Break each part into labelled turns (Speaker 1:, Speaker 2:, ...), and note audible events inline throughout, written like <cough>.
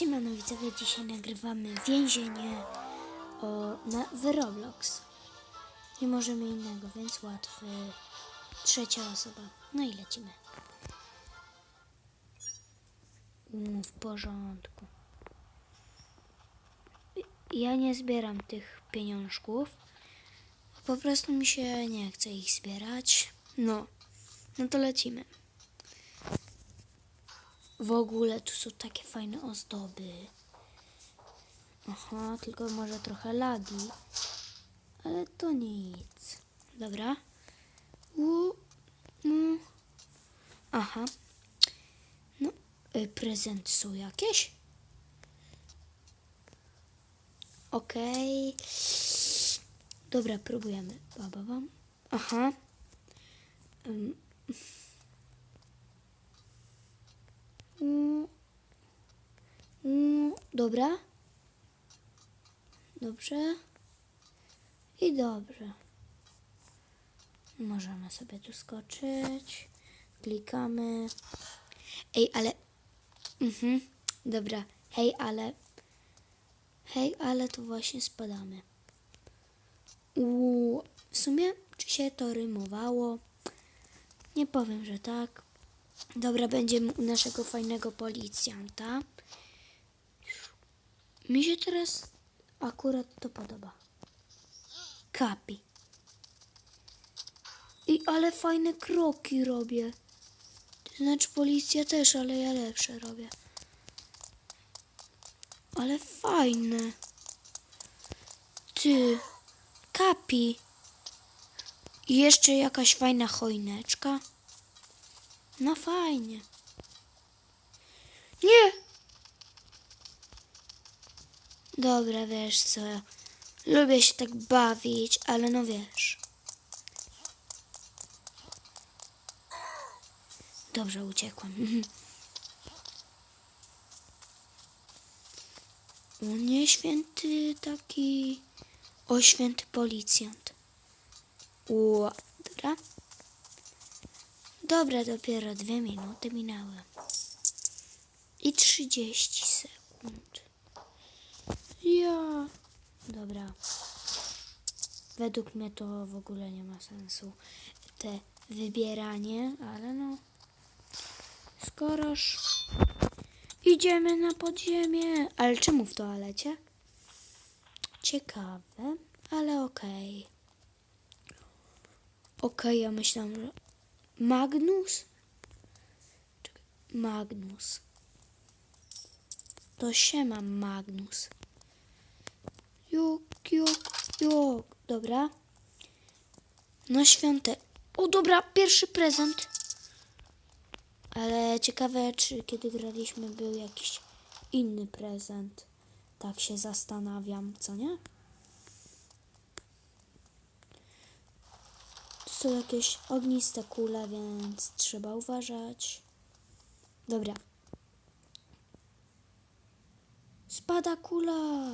Speaker 1: Siemano widzowie, dzisiaj nagrywamy więzienie o, na, w Roblox. Nie możemy innego, więc łatwy. Trzecia osoba. No i lecimy. Mm, w porządku. Ja nie zbieram tych pieniążków. Po prostu mi się nie chce ich zbierać. No, no to lecimy. W ogóle tu są takie fajne ozdoby. Aha, tylko może trochę lagi. Ale to nic. Dobra. U, no. Aha. No, y, prezenty są jakieś? Okej. Dobra, próbujemy. Ba, ba, bam. Aha. Ym. Mm. Dobra. Dobrze. I dobrze. Możemy sobie tu skoczyć. Klikamy. Ej, ale. Mhm. Dobra. Hej, ale. Hej, ale tu właśnie spadamy. Uuu, w sumie, czy się to rymowało? Nie powiem, że tak. Dobra, będziemy u naszego fajnego policjanta. Mi się teraz akurat to podoba. Kapi. I ale fajne kroki robię. Znaczy policja też, ale ja lepsze robię. Ale fajne. Ty. Kapi. I jeszcze jakaś fajna choineczka. No fajnie. Nie! Dobra, wiesz co, lubię się tak bawić, ale no wiesz. Dobrze, uciekłam. U mnie święty taki... O, święty policjant. Ło, dobra. Dobra, dopiero dwie minuty minęły. I 30 sekund. Ja. Dobra. Według mnie to w ogóle nie ma sensu. Te wybieranie, ale no. Skoroż idziemy na podziemie. Ale czemu w toalecie? Ciekawe, ale okej. Okej, ja myślałam, że Magnus? Magnus. To się ma Magnus. Juk, juk, juk. Dobra. No świąte. O, dobra, pierwszy prezent. Ale ciekawe, czy kiedy graliśmy był jakiś inny prezent. Tak się zastanawiam, co nie? Są jakieś ogniste kule, więc trzeba uważać. Dobra. Spada kula.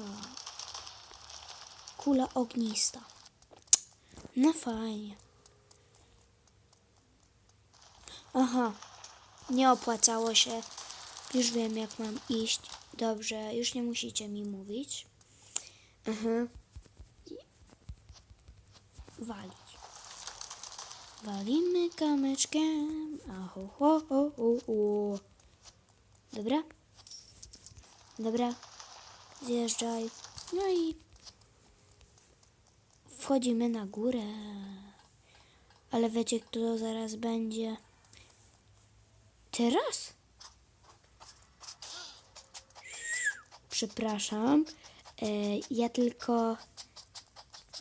Speaker 1: Kula ognista. No fajnie. Aha. Nie opłacało się. Już wiem, jak mam iść. Dobrze, już nie musicie mi mówić. Mhm. Walić. Walimy kamyczkiem. Aho, ho, ho, ho, ho. Dobra? Dobra. Zjeżdżaj. No i wchodzimy na górę. Ale wiecie, kto to zaraz będzie? Teraz? Przepraszam. E, ja tylko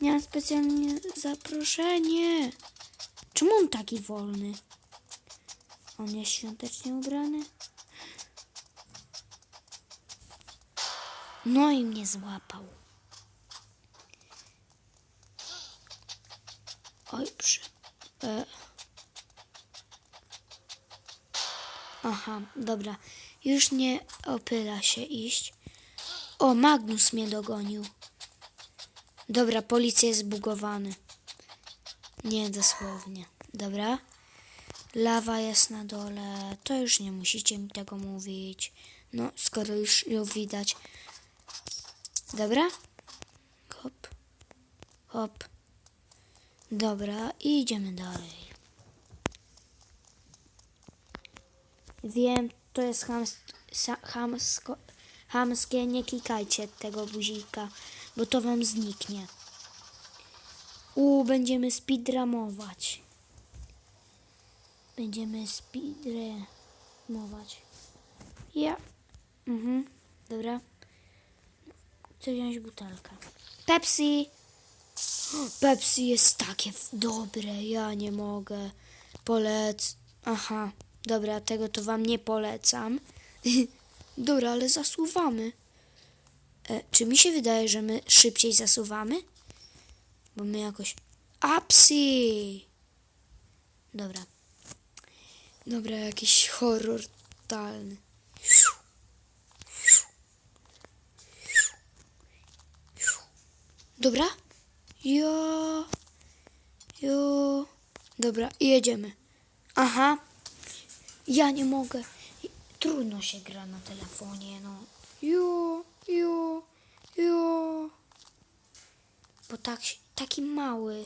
Speaker 1: miałam specjalnie zaproszenie. Czemu on taki wolny? On jest świątecznie ubrany? No i mnie złapał. Oj, przy... E. Aha, dobra. Już nie opyla się iść. O, Magnus mnie dogonił. Dobra, policja jest zbugowany. Nie dosłownie. Dobra. Lawa jest na dole. To już nie musicie mi tego mówić. No, skoro już ją widać. Dobra? Hop. Hop. Dobra, i idziemy dalej. Wiem, to jest hams, hamsko, hamskie, nie klikajcie tego guzika, bo to wam zniknie. U, będziemy speedrumować. Będziemy speedrumować. Ja. Mhm, dobra. Chcę wziąć butelkę. Pepsi! Pepsi jest takie dobre, ja nie mogę. Polec. Aha, dobra, tego to wam nie polecam. <laughs> dobra, ale zasuwamy. E, czy mi się wydaje, że my szybciej zasuwamy? Bo my jakoś. Apsi! Dobra. Dobra, jakiś horror totalny. Dobra? Jo. Jo. Dobra, jedziemy. Aha. Ja nie mogę. Trudno się gra na telefonie, no. Jo, jo, jo. Bo tak, się- taki mały.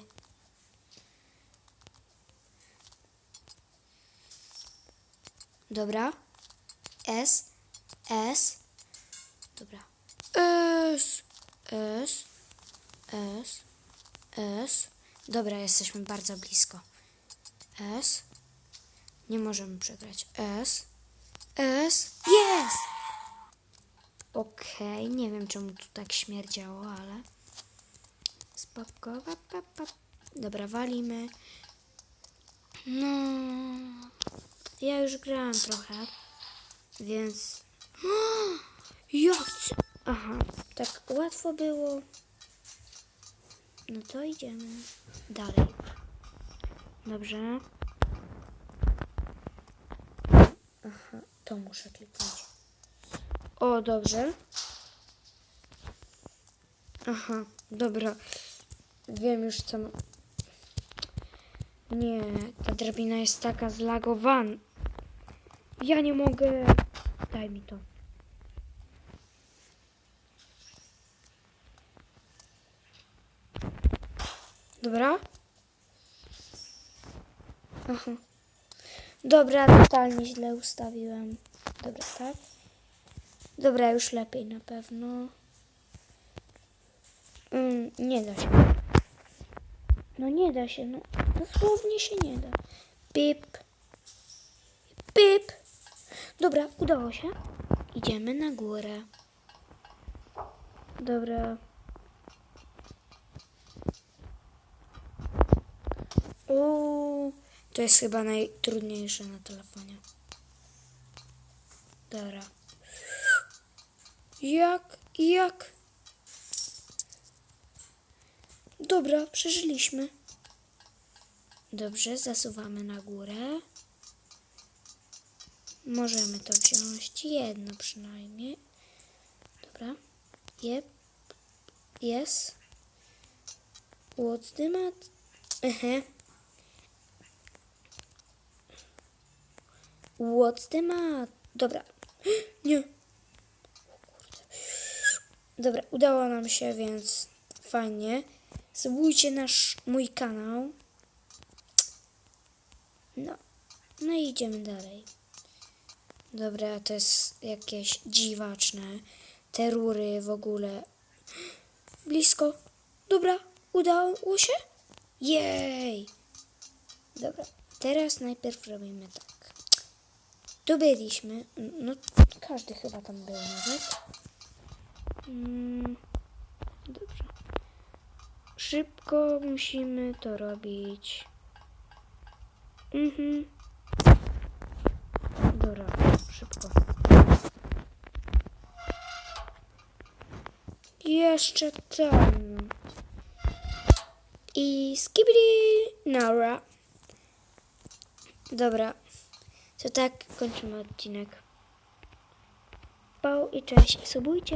Speaker 1: Dobra. S. S. Dobra. S. S. S. S. Dobra, jesteśmy bardzo blisko. S. Nie możemy przegrać. S. S. Jest! Okej, nie wiem czemu tu tak śmierdziało, ale... Spoko. Dobra, walimy. No... Ja już grałam trochę, więc... Jak? Aha, tak łatwo było. No to idziemy dalej. Dobrze. Aha, to muszę kliknąć. O, dobrze. Aha, dobra. Wiem już co. Nie, ta drabina jest taka zlagowana. Ja nie mogę. Daj mi to. Dobra. Aha. Dobra, totalnie źle ustawiłem. Dobra, tak? Dobra, już lepiej na pewno. Mm, nie da się. No nie da się, no dosłownie się nie da. Pip. Pip. Dobra, udało się. Idziemy na górę. Dobra. Uuu, to jest chyba najtrudniejsze na telefonie. Dobra. Jak? Jak? Dobra, przeżyliśmy. Dobrze, zasuwamy na górę. Możemy to wziąć. Jedno przynajmniej. Dobra. Jep. Jest. What's the mat? Aha. What's the mat? Dobra. <gasps> Nie. Dobra, udało nam się, więc fajnie. Subujcie nasz mój kanał. No. No i idziemy dalej. Dobra, to jest jakieś dziwaczne. Te rury w ogóle. Blisko. Dobra, udało się? Jej! Dobra, teraz najpierw robimy tak. Tu byliśmy. No, każdy chyba tam był nawet. Mm, dobrze. Szybko musimy to robić. Mhm. Dobra, szybko. Jeszcze tam. I skibidi Nara. Dobra. To tak kończymy odcinek. Pał i cześć. Subujcie.